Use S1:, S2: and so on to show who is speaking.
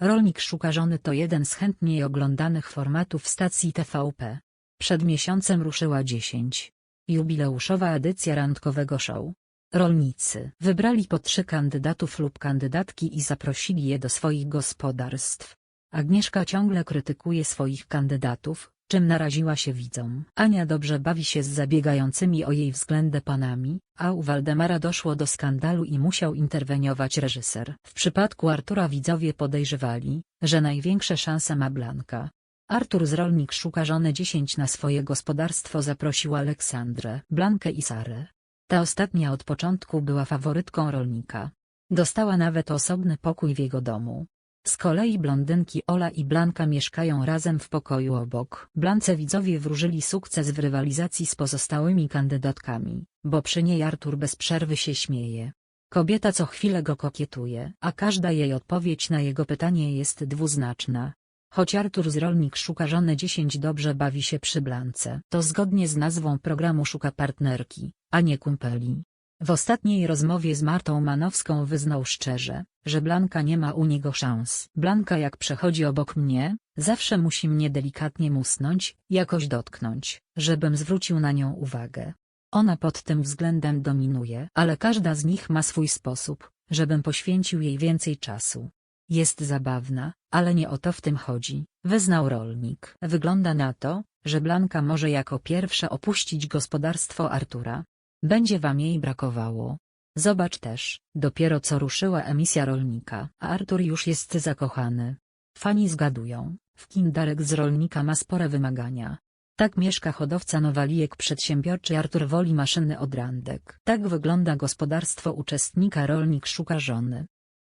S1: Rolnik szuka żony to jeden z chętniej oglądanych formatów stacji TVP. Przed miesiącem ruszyła 10. Jubileuszowa edycja randkowego show. Rolnicy wybrali po trzy kandydatów lub kandydatki i zaprosili je do swoich gospodarstw. Agnieszka ciągle krytykuje swoich kandydatów, czym naraziła się widzom. Ania dobrze bawi się z zabiegającymi o jej względy panami, a u Waldemara doszło do skandalu i musiał interweniować reżyser. W przypadku Artura widzowie podejrzewali, że największe szanse ma Blanka. Artur z Rolnik szuka żony 10 na swoje gospodarstwo zaprosił Aleksandrę, Blankę i Sarę. Ta ostatnia od początku była faworytką rolnika. Dostała nawet osobny pokój w jego domu. Z kolei blondynki Ola i Blanka mieszkają razem w pokoju obok. Blance widzowie wróżyli sukces w rywalizacji z pozostałymi kandydatkami, bo przy niej Artur bez przerwy się śmieje. Kobieta co chwilę go kokietuje, a każda jej odpowiedź na jego pytanie jest dwuznaczna. Choć Artur z Rolnik szuka żony 10 dobrze bawi się przy Blance, to zgodnie z nazwą programu szuka partnerki, a nie kumpeli. W ostatniej rozmowie z Martą Manowską wyznał szczerze, że Blanka nie ma u niego szans. Blanka jak przechodzi obok mnie, zawsze musi mnie delikatnie musnąć, jakoś dotknąć, żebym zwrócił na nią uwagę. Ona pod tym względem dominuje, ale każda z nich ma swój sposób, żebym poświęcił jej więcej czasu. Jest zabawna, ale nie o to w tym chodzi, wyznał rolnik. Wygląda na to, że Blanka może jako pierwsza opuścić gospodarstwo Artura. Będzie wam jej brakowało. Zobacz też, dopiero co ruszyła emisja rolnika, a Artur już jest zakochany. Fani zgadują, w kim Darek z rolnika ma spore wymagania. Tak mieszka hodowca nowalijek przedsiębiorczy Artur woli maszyny od randek. Tak wygląda gospodarstwo uczestnika rolnik szuka żony.